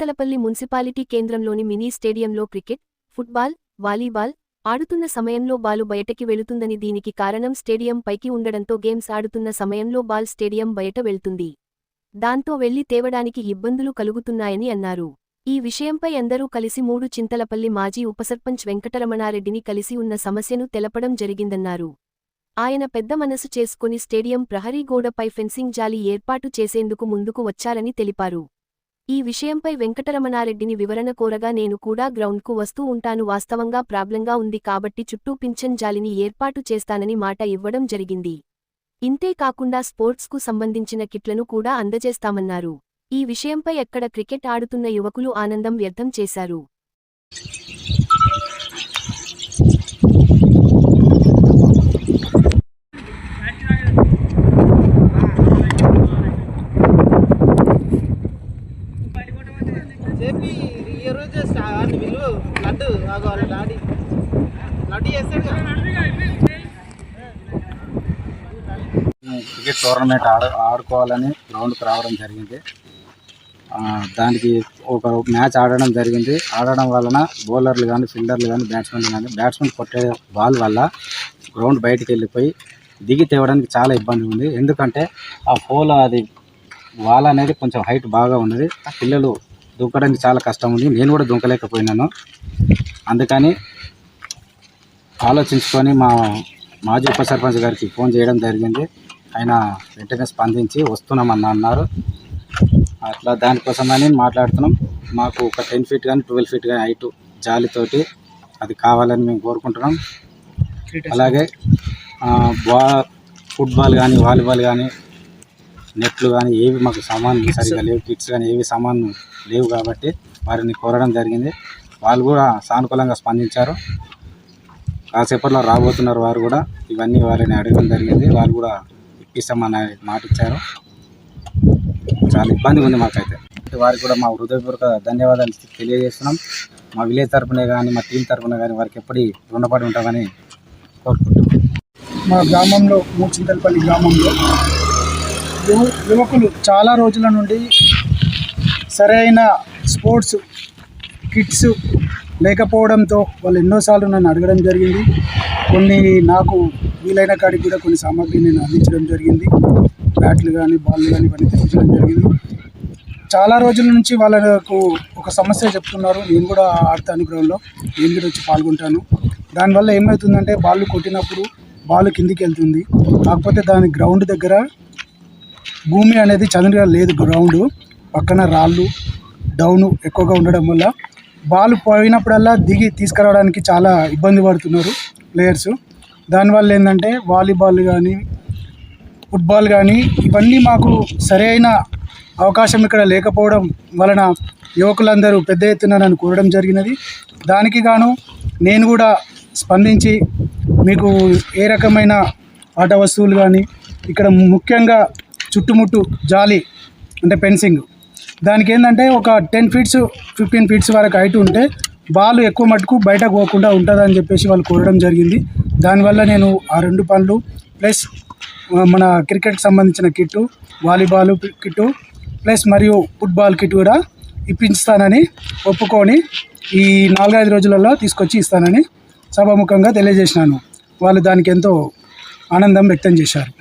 Chintalapalli municipality కేంద్రంలోని mini స్టేడియంలో cricket football volleyball ఆడుతున్న సమయంలో బాలు బయటకి వెళుతుందని దీనికి కారణం స్టేడియం పైకి ఉండడంతో గేమ్స్ ఆడుతున్న సమయంలో బాల్ స్టేడియం బయట వెళ్తుంది. దాంతో వెళ్ళి తేవడానికి ఇబ్బందులు కలుగుతున్నాయని అన్నారు. ఈ విషయంపై అందరూ కలిసి మూడు చింతలపల్లి మాజీ ఉపసర్పంచ్ వెంకటరమణారెడ్డిని కలిసి ఉన్న సమస్యను తెలపడం జరిగిందన్నారు. ఆయన పెద్ద మనసు చేసుకుని స్టేడియం ప్రహరీ గోడపై ఫెన్సింగ్ జాలి ఏర్పాటు చేసేందుకు ముందుకు వచ్చారని తెలిపారు. ఈ విషయంపై వెంకటరమణారెడ్డిని వివరణ కోరగా నేను కూడా గ్రౌండ్కు వస్తూ ఉంటాను. వాస్తవంగా ప్రాబ్లంగా ఉంది కాబట్టి చుట్టూ పింఛన్ జాలిని ఏర్పాటు చేస్తానని మాట ఇవ్వడం జరిగింది. ఇంతే కాకుండా స్పోర్ట్స్కు సంబంధించిన కిట్లను కూడా అందజేస్తామన్నారు. ఈ విషయంపై ఎక్కడ క్రికెట్ ఆడుతున్న యువకులు ఆనందం వ్యర్థం చేశారు. చెప్పి ఈ రోజు వాడిని విలువ లడ్డు. ఆగు వాళ్ళ లడ్డు చేస్తాడు క్రికెట్ టోర్నమెంట్ ఆడ ఆడుకోవాలని గ్రౌండ్కి రావడం జరిగింది. దానికి ఒక మ్యాచ్ ఆడడం జరిగింది. ఆడడం వలన బౌలర్లు కానీ ఫీల్డర్లు కానీ బ్యాట్స్మెన్లు కానీ బ్యాట్స్మెన్ కొట్టే బాల్ వల్ల గ్రౌండ్ బయటికి వెళ్ళిపోయి దిగి తేవడానికి చాలా ఇబ్బంది ఉంది. ఎందుకంటే ఆ పోల్ అది వాల్ అనేది కొంచెం హైట్ బాగా ఉన్నది. పిల్లలు దూకడానికి చాలా కష్టం ఉంది. నేను కూడా దూకలేకపోయినాను. అందుకని ఆలోచించుకొని మా మాజీ ఉప సర్పంచ్ గారికి ఫోన్ చేయడం జరిగింది. ఆయన వెంటనే స్పందించి వస్తున్నామని అన్నారు. అట్లా దానికోసమని మాట్లాడుతున్నాం. మాకు ఒక టెన్ ఫీట్ కానీ ట్వెల్వ్ ఫీట్ కానీ హైట్ జాలితోటి అది కావాలని మేము కోరుకుంటున్నాం. అలాగే బా ఫుట్బాల్ కానీ వాలీబాల్ కానీ నెట్లు కానీ ఏవి మాకు సామాన్లు సరిగా లేవు. కిట్స్ కానీ ఏవి సామాన్లు లేవు కాబట్టి వారిని కోరడం జరిగింది. వాళ్ళు కూడా సానుకూలంగా స్పందించారు. కాసేపట్లో రాబోతున్నారు వారు కూడా. ఇవన్నీ వారిని అడగడం జరిగింది. వాళ్ళు కూడా ఇప్పిస్తామని మాట ఇచ్చారు. చాలా ఇబ్బందిగా ఉంది మాకైతే. వారికి కూడా మా హృదయపూర్వక ధన్యవాదాలు తెలియజేస్తున్నాం. మా విలేజ్ తరపునే కానీ మా టీం తరపున కానీ వారికి ఎప్పటి రుణపడి ఉంటామని కోరుకుంటున్నాం. మా గ్రామంలో మూచింతలపల్లి గ్రామంలో యువకులు చాలా రోజుల నుండి సరైన స్పోర్ట్స్ కిట్స్ లేకపోవడంతో వాళ్ళు ఎన్నోసార్లు నన్ను అడగడం జరిగింది. కొన్ని నాకు వీలైన కాడికి కూడా కొన్ని సామాగ్రి నేను అందించడం జరిగింది. బ్యాట్లు కానీ బాల్ కానీ ఇవన్నీ తెప్పించడం జరిగింది. చాలా రోజుల నుంచి వాళ్ళకు ఒక సమస్య చెప్తున్నారు. నేను కూడా ఆడతాను గ్రౌండ్లో నేను కూడా వచ్చి పాల్గొంటాను. దానివల్ల ఏమవుతుందంటే బాల్ కొట్టినప్పుడు బాల్ కిందికి వెళ్తుంది. కాకపోతే దాని గ్రౌండ్ దగ్గర భూమి అనేది చదునుగా లేదు గ్రౌండ్ పక్కన రాళ్ళు డౌన్ ఎక్కువగా ఉండడం వల్ల. బాల్ పోయినప్పుడల్లా దిగి తీసుకురావడానికి చాలా ఇబ్బంది పడుతున్నారు ప్లేయర్స్ దానివల్ల ఏంటంటే వాలీబాల్ కానీ ఫుట్బాల్ కానీ ఇవన్నీ మాకు సరైన అవకాశం ఇక్కడ లేకపోవడం వలన యువకులందరూ పెద్ద ఎత్తున నన్ను కోరడం జరిగినది. దానికి గాను నేను కూడా స్పందించి మీకు ఏ రకమైన ఆట వస్తువులు కానీ ఇక్కడ ముఖ్యంగా చుట్టుముట్టు జాలి అంటే ఫెన్సింగ్. దానికి ఏంటంటే ఒక టెన్ ఫీట్స్ ఫిఫ్టీన్ ఫీట్స్ వరకు హైట్ ఉంటే బాల్ ఎక్కువ మటుకు బయటకు పోకుండా ఉంటుందని చెప్పేసి వాళ్ళు కోరడం జరిగింది. దానివల్ల నేను ఆ రెండు పనులు ప్లస్ మన క్రికెట్కి సంబంధించిన కిట్టు వాలీబాల్ కిట్టు ప్లస్ మరియు ఫుట్బాల్ కిట్ కూడా ఇప్పించుతానని ఒప్పుకొని ఈ నాలుగైదు రోజులలో తీసుకొచ్చి ఇస్తానని సభాముఖంగా తెలియజేసినాను. వాళ్ళు దానికి ఎంతో ఆనందం వ్యక్తం చేశారు.